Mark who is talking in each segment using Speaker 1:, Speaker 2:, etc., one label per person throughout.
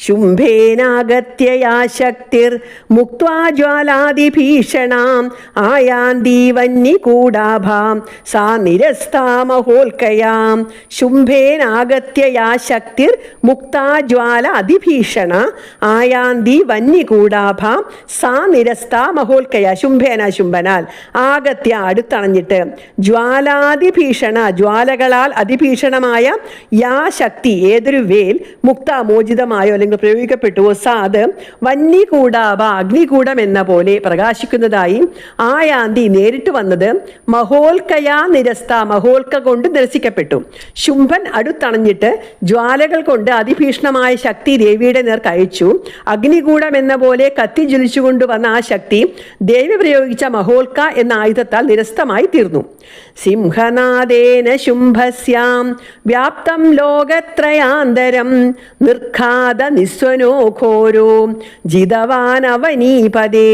Speaker 1: ശുംഭേനാഗത്യയാ ശക്തിർ മുക്വാ ജ്വാലാതിഭീഷണാം ആയാന്തീവന്യകൂടാഭാം സാ നിരസ്താമഹോൽക്കയാം ശുംഭേനാഗത്യയാ ശക്തിർ മുക്താ ജ്വാല അതിഭീഷണ ആയാന്തി വന്യകൂടാഭാം സാ നിരസ്താ മഹോൽക്കയ. ശുംഭേന ശുംഭനാൽ ആഗത്യ അടുത്തണഞ്ഞിട്ട് ജ്വാലാതിഭീഷണ ജ്വാലകളാൽ അതിഭീഷണമായ യാ ശക്തി ഏതൊരു വേൽ മുക്ത മോചിതമായോ? അല്ലെങ്കിൽ പ്രയോഗിക്കപ്പെട്ടുവോ സാദ് വന്നി കൂടാവ അഗ്നികൂടം എന്ന പോലെ പ്രകാശിക്കുന്നതായി ആ യാന്തി നേരിട്ട് വന്നത്. മഹോൽക്കയാ നിരസ്ത മഹോൽക്ക കൊണ്ട് നിരസിക്കപ്പെട്ടു. ശുംഭൻ അടുത്തണഞ്ഞിട്ട് ജ്വാലകൾ കൊണ്ട് അതിഭീഷണമായ ശക്തി ദേവിയുടെ നേർക്ക് അയച്ചു. അഗ്നികൂടം എന്ന പോലെ കത്തി ജ്വലിച്ചുകൊണ്ട് വന്ന ആ ശക്തി ദേവി പ്രയോഗിച്ച മഹോൽക്ക എന്ന ആയുധത്താൽ നിരസ്തമായി തീർന്നു. സിംഹനാദേന ശുംഭസ്യാം വ്യാപ്തം ലോകത്രയാന്തരം നിർഘാത നിസ്വനോ ഘോരോ ജിതവാനവനീപദേ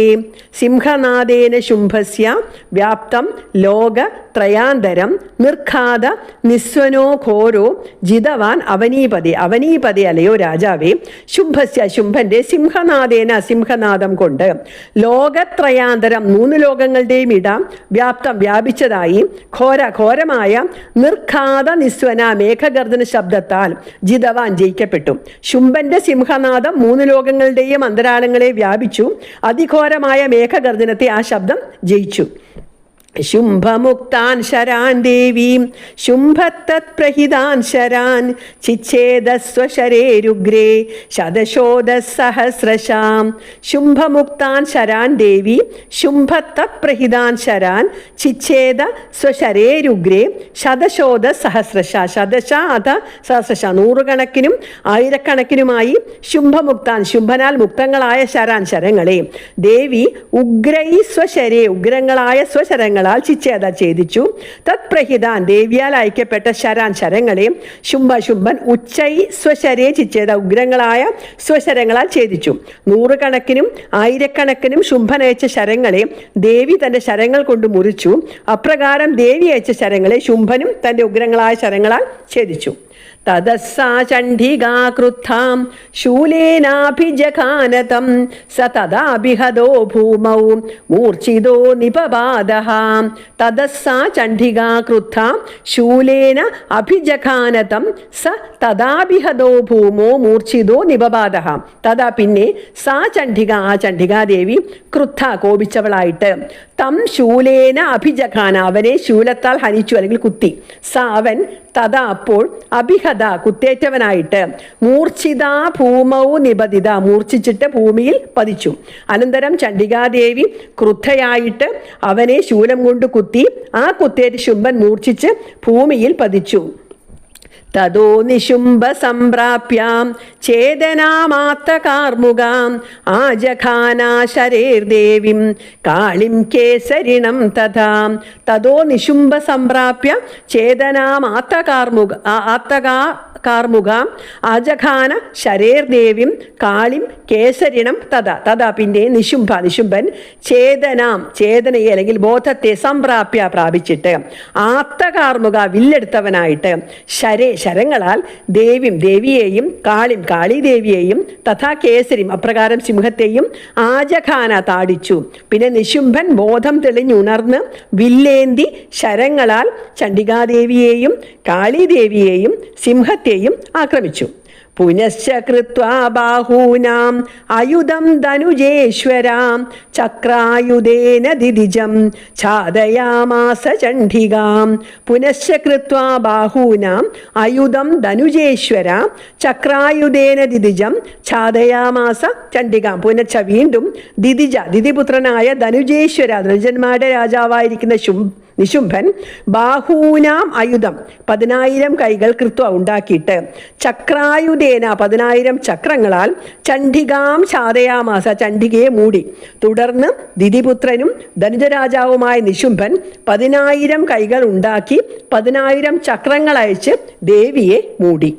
Speaker 1: സിംഹനാദേന ശുംഭസ്യ. വ്യാപ്തം ലോക ത്രയാന്തരം നിർഘാത നിസ്വനോ ഘോരോ ജിതവാൻ അവനീപതി. അവനീപതി അല്ലയോ രാജാവേ. ശുംഭസ്യ ശുംഭന്റെ സിംഹനാദേന സിംഹനാദം കൊണ്ട്. ലോകത്രയാന്തരം. മൂന്ന് ലോകങ്ങളുടെയും ഇടം വ്യാപ്തം വ്യാപിച്ചതായി ഘോര ഘോരമായ നിർഘാത നിസ്വന മേഘഗർജന ശബ്ദത്താൽ ജിതവാൻ ജയിക്കപ്പെട്ടു. ശുംഭന്റെ സിംഹനാദം മൂന്ന് ലോകങ്ങളുടെയും അന്തരാളങ്ങളെ വ്യാപിച്ചു. അതിഘോരമായ മേഘഗർജനത്തെ ആ ശബ്ദം ജയിച്ചു. ശുംഭമുക്താൻ ശരാൻ ദേവീം ശുംഭത്തത്പ്രഹിതാൻ ശരാൻ ചിച്ഛേദസ്വശരേരുഗ്രേ ശതശോധസഹസ്രശാം ശുംഭമുക്താൻ ശരാൻ ദേവി ശുംഭത്തത്പ്രഹിതാൻ ശരാൻ ചിച്ഛേദ സ്വശരേരുഗ്രേ ശതശോധ സഹസ്രശ ശതശ അധ സഹസ്രശ. നൂറുകണക്കിനും ആയിരക്കണക്കിനുമായി ശുംഭമുക്താൻ ശുംഭനാൽ മുക്തങ്ങളായ ശരാൻ ശരങ്ങളെ. ദേവി ഉഗ്രൈ സ്വശരേ ഉഗ്രങ്ങളായ സ്വശരങ്ങളാൽ ചിച്ഛേദ ഛേദിച്ചു. തത്പ്രഹിതാൻ ദേവിയാൽ അയക്കപ്പെട്ട ശരാൻ ശരങ്ങളെ ശുംഭ ശുംഭൻ ഉച്ചൈ സ്വശരേ ചിച്ഛേദ ഉഗ്രങ്ങളായ സ്വശരങ്ങളാൽ ഛേദിച്ചു. നൂറുകണക്കിനും ആയിരക്കണക്കിനും ശുംഭൻ അയച്ച ശരങ്ങളെ ദേവി തന്റെ ശരങ്ങൾ കൊണ്ട് മുറിച്ചു. അപ്രകാരം ദേവി അയച്ച ശരങ്ങളെ ശുംഭനും തന്റെ ഉഗ്രങ്ങളായ ശരങ്ങളാൽ ഛേദിച്ചു. തദസ്സാ ചണ്ഡികാ ശൂലേനാഭിജഖാനതം സ തദാഭിഹതോ ഭൂമൗ. മൂർച്ഛിതോ നിപപാദഃ തദസ്സാ ചണ്ഡികാ ശൂലേന അഭിജഖാനതം സ തദാഭിഹതോ ഭൂമോ. മൂർച്ഛിതോ നിപപാദഃ തഥാ പിന്നെ സാ ചണ്ഡിക ആ ചണ്ഡികാദേവി ക്രുദ്ധ കോപിച്ചവളായിട്ട്. തം ശൂലേന അഭിജഖാന അവനെ ശൂലത്താൽ ഹനിച്ചു അല്ലെങ്കിൽ കുത്തി. സ അവൻ തഥാ അപ്പോൾ അഭിഹത കുത്തേറ്റവനായിട്ട് മൂർച്ഛിത ഭൂമൗ നിബതിത മൂർച്ഛിച്ചിട്ട് ഭൂമിയിൽ പതിച്ചു. അനന്തരം ചണ്ഡികാദേവി ക്രുദ്ധയായിട്ട് അവനെ ശൂലം കൊണ്ട് കുത്തി ആ കുത്തേറ്റ് ശുംഭൻ മൂർച്ഛിച്ച് ഭൂമിയിൽ പതിച്ചു. തതോ നിശുംഭ സംപ്രാപ്യാം ചേതനാമാത്തകാർമുകാം ആജഘാനാശരേർദേവിം കാളിം കേസരിണം തഥാ. തതോ നിശുംഭസംപ്രാപ്യ ചേതനാമാത്തകാർമുക ആത്തകാ കാർമുകാം ശരേർ ശരേർദേവിം കാളിം കേസരിണം തഥാ. തഥാ പിന്നെ നിശുംഭ നിശുംഭൻ ചേതനാം ചേതനയെ അല്ലെങ്കിൽ ബോധത്തെ സംപ്രാപ്യ പ്രാപിച്ചിട്ട് ആത്തകാർമുക വില്ലെടുത്തവനായിട്ട് ശരേ ശരങ്ങളാൽ ദേവിം ദേവിയെയും കാളിം കാളിദേവിയെയും തഥാ കേസരിം അപ്രകാരം സിംഹത്തെയും ആജഖാന താടിച്ചു. പിന്നെ നിശുംഭൻ ബോധം തെളിഞ്ഞുണർന്ന് വില്ലേന്തി ശരങ്ങളാൽ ചണ്ഡികാദേവിയെയും കാളിദേവിയെയും സിംഹത്തെയും ആക്രമിച്ചു. പുനശ്ച കൃത്വാ ബാഹൂനാം അയുധം ധനുജേശ്വരാം ചക്രായുധേന ദിദിജം ഛാദയാമാസ ചണ്ഡികാം പുനശ്ച കൃത്വാ ബാഹൂനാം അയുധം ധനുജേശ്വരാം ചക്രായുധേന ദിദിജം ഛാദയാമാസ ചണ്ഡികാം പുനച്ച വീണ്ടും ദിദിജ ദിദിപുത്രനായ ധനുജേശ്വര ധനുജന്മാരുടെ രാജാവായിരിക്കുന്ന ശും നിശുംഭൻ ബാഹൂനാം ആയുധം പതിനായിരം കൈകൾ കൃത്വ ഉണ്ടാക്കിയിട്ട് ചക്രായുധേന പതിനായിരം ചക്രങ്ങളാൽ ചണ്ഡികാം ചാതയാമാസ ചണ്ഡികയെ മൂടി. തുടർന്ന് ദിതിപുത്രനും ധനുജരാജാവുമായ നിശുംഭൻ പതിനായിരം കൈകൾ ഉണ്ടാക്കി പതിനായിരം ചക്രങ്ങൾ അയച്ച് ദേവിയെ മൂടി.